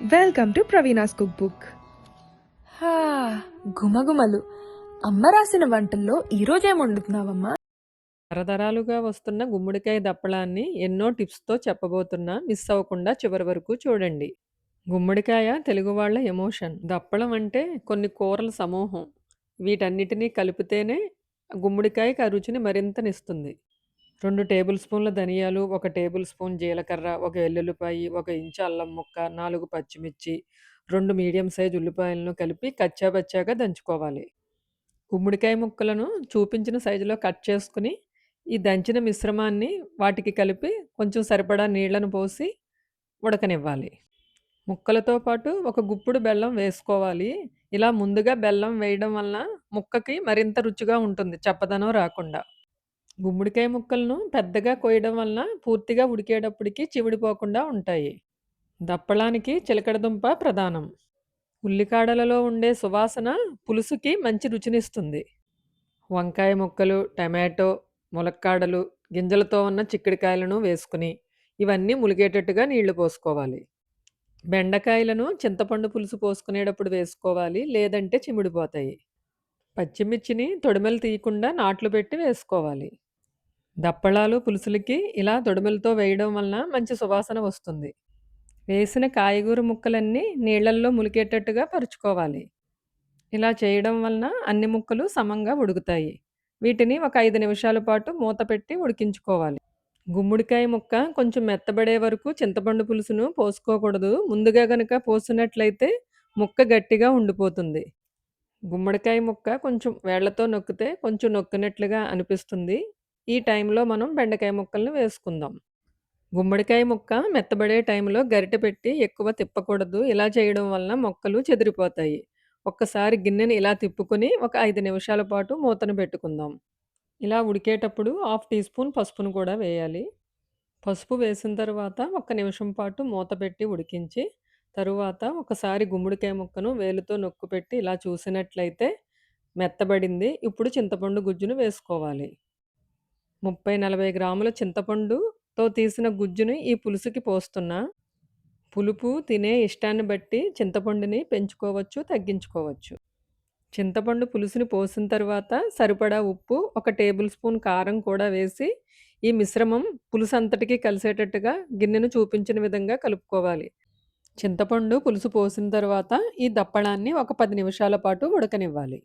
Welcome to Praveena's cook book హా, గుమగుమలు అమ్మ రాసిన వంటల్లో ఈరోజు ఏం వండుతున్నావమ్మా? తరతరాలుగా వస్తున్న గుమ్మడికాయ దప్పలాన్ని ఎన్నో టిప్స్తో చెప్పబోతున్నా మిస్ అవ్వకుండా చివరి వరకు చూడండి. గుమ్మడికాయ తెలుగు వాళ్ళ ఎమోషన్. దప్పలం అంటే కొన్ని కూరల సమూహం. వీటన్నిటినీ కలిపితేనే గుమ్మడికాయకి ఆ రుచిని మరింతనిస్తుంది రెండు టేబుల్ స్పూన్ల ధనియాలు ఒక టేబుల్ స్పూన్ జీలకర్ర ఒక వెల్లుల్లిపాయి ఒక ఇంచు అల్లం ముక్క నాలుగు పచ్చిమిర్చి రెండు మీడియం సైజ్ ఉల్లిపాయలను కలిపి కచ్చాబచ్చాగా దంచుకోవాలి. గుమ్మడికాయ ముక్కలను చూపించిన సైజులో కట్ చేసుకుని ఈ దంచిన మిశ్రమాన్ని వాటికి కలిపి కొంచెం సరిపడా నీళ్ళను పోసి ఉడకనివ్వాలి. ముక్కలతో పాటు ఒక గుప్పుడు బెల్లం వేసుకోవాలి. ఇలా ముందుగా బెల్లం వేయడం వలన ముక్కకి మరింత రుచిగా ఉంటుంది చప్పదనం రాకుండా. గుమ్మడికాయ ముక్కలను పెద్దగా కోయడం వలన పూర్తిగా ఉడికేటప్పటికి చివిడిపోకుండా ఉంటాయి. దప్పడానికి చిలకడదుంప ప్రధానం. ఉల్లికాడలలో ఉండే సువాసన పులుసుకి మంచి రుచినిస్తుంది. వంకాయ ముక్కలు టమాటో ములక్కాడలు గింజలతో ఉన్న చిక్కుడుకాయలను వేసుకుని ఇవన్నీ ములిగేటట్టుగా నీళ్ళు పోసుకోవాలి. బెండకాయలను చింతపండు పులుసు పోసుకునేటప్పుడు వేసుకోవాలి లేదంటే చిమిడిపోతాయి. పచ్చిమిర్చిని తొడిమలు తీయకుండా నాట్లు పెట్టి వేసుకోవాలి. దప్పళాలు పులుసులకి ఇలా తొడిమెలతో వేయడం వలన మంచి సువాసన వస్తుంది. వేసిన కాయగూర ముక్కలన్నీ నీళ్ళల్లో ములికేటట్టుగా పరుచుకోవాలి. ఇలా చేయడం వలన అన్ని ముక్కలు సమంగా ఉడుకుతాయి. వీటిని ఒక ఐదు నిమిషాల పాటు మూత పెట్టి ఉడికించుకోవాలి. గుమ్మడికాయ ముక్క కొంచెం మెత్తబడే వరకు చింతపండు పులుసును పోసుకోకూడదు. ముందుగా గనక పోసినట్లయితే ముక్క గట్టిగా ఉండిపోతుంది. గుమ్మడికాయ ముక్క కొంచెం వేళ్ళతో నొక్కితే కొంచెం నొక్కినట్లుగా అనిపిస్తుంది. ఈ టైంలో మనం బెండకాయ ముక్కలను వేసుకుందాం. గుమ్మడికాయ ముక్క మెత్తబడే టైంలో గరిటె పెట్టి ఎక్కువ తిప్పకూడదు. ఇలా చేయడం వలన మొక్కలు చెదిరిపోతాయి. ఒక్కసారి గిన్నెని ఇలా తిప్పుకొని ఒక ఐదు నిమిషాల పాటు మూతను పెట్టుకుందాం. ఇలా ఉడికేటప్పుడు హాఫ్ టీ స్పూన్ పసుపును కూడా వేయాలి. పసుపు వేసిన తర్వాత ఒక్క నిమిషం పాటు మూత పెట్టి ఉడికించి తరువాత ఒకసారి గుమ్మడికాయ ముక్కను వేలుతో నొక్కు పెట్టి ఇలా చూసినట్లయితే మెత్తబడింది. ఇప్పుడు చింతపండు గుజ్జును వేసుకోవాలి. ముప్పై నలభై గ్రాముల చింతపండుతో తీసిన గుజ్జుని ఈ పులుసుకి పోస్తున్నా. పులుపు తినే ఇష్టాన్ని బట్టి చింతపండుని పెంచుకోవచ్చు తగ్గించుకోవచ్చు. చింతపండు పులుసుని పోసిన తర్వాత సరిపడా ఉప్పు ఒక టేబుల్ స్పూన్ కారం కూడా వేసి ఈ మిశ్రమం పులుసు అంతటికి కలిసేటట్టుగా గిన్నెను చూపించిన విధంగా కలుపుకోవాలి. చింతపండు పులుసు పోసిన తర్వాత ఈ దప్పడాన్ని ఒక పది నిమిషాల పాటు ఉడకనివ్వాలి.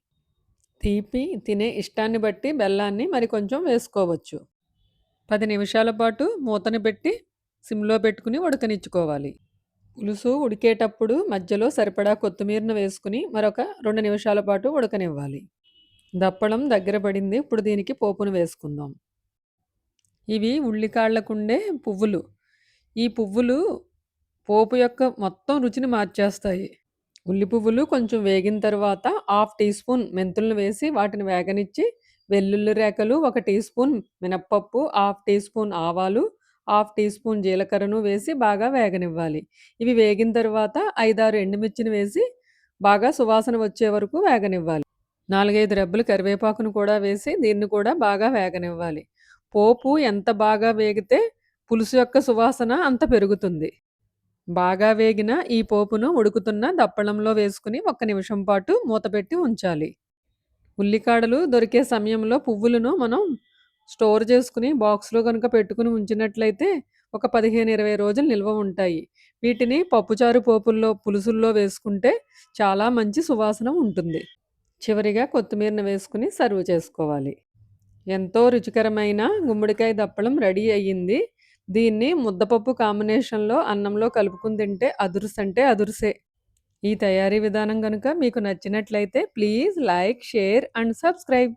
తీపి తినే ఇష్టాన్ని బట్టి బెల్లాన్ని మరి కొంచెం వేసుకోవచ్చు. పది నిమిషాల పాటు మూతని పెట్టి సిమ్లో పెట్టుకుని ఉడకనిచ్చుకోవాలి. పులుసు ఉడికేటప్పుడు మధ్యలో సరిపడా కొత్తిమీరను వేసుకుని మరొక రెండు నిమిషాల పాటు ఉడకనివ్వాలి. దప్పడం దగ్గర పడింది ఇప్పుడు దీనికి పోపును వేసుకుందాం. ఇవి ఉల్లికాళ్ళకుండే పువ్వులు. ఈ పువ్వులు పోపు యొక్క మొత్తం రుచిని మార్చేస్తాయి. ఉల్లి పువ్వులు కొంచెం వేగిన తర్వాత హాఫ్ టీ స్పూన్ మెంతులను వేసి వాటిని వేగనిచ్చి వెల్లుల్లి రేకలు ఒక టీ స్పూన్ మినప్పప్పు హాఫ్ టీ స్పూన్ ఆవాలు హాఫ్ టీ స్పూన్ జీలకర్రను వేసి బాగా వేగనివ్వాలి. ఇవి వేగిన తర్వాత ఐదారు ఎండుమిర్చిని వేసి బాగా సువాసన వచ్చే వరకు వేగనివ్వాలి. నాలుగైదు రెబ్బలు కరివేపాకును కూడా వేసి దీన్ని కూడా బాగా వేగనివ్వాలి. పోపు ఎంత బాగా వేగితే పులుసు యొక్క సువాసన అంత పెరుగుతుంది. బాగా వేగిన ఈ పోపును ఉడుకుతున్న దప్పళంలో వేసుకుని ఒక్క నిమిషం పాటు మూతపెట్టి ఉంచాలి. ఉల్లికాడలు దొరికే సమయంలో పువ్వులను మనం స్టోర్ చేసుకుని బాక్స్లో కనుక పెట్టుకుని ఉంచినట్లయితే ఒక పదిహేను ఇరవై రోజులు నిల్వ ఉంటాయి. వీటిని పప్పుచారు పోపుల్లో పులుసుల్లో వేసుకుంటే చాలా మంచి సువాసన ఉంటుంది. చివరిగా కొత్తిమీరను వేసుకుని సర్వ్ చేసుకోవాలి. ఎంతో రుచికరమైన గుమ్మడికాయ దప్పడం రెడీ అయ్యింది. దీన్ని ముద్దపప్పు కాంబినేషన్లో అన్నంలో కలుపుకుని తింటే అదుర్స్ అంటే అదుర్సే. ఈ తయారీ విధానం కనుక మీకు నచ్చినట్లయితే please like share and subscribe.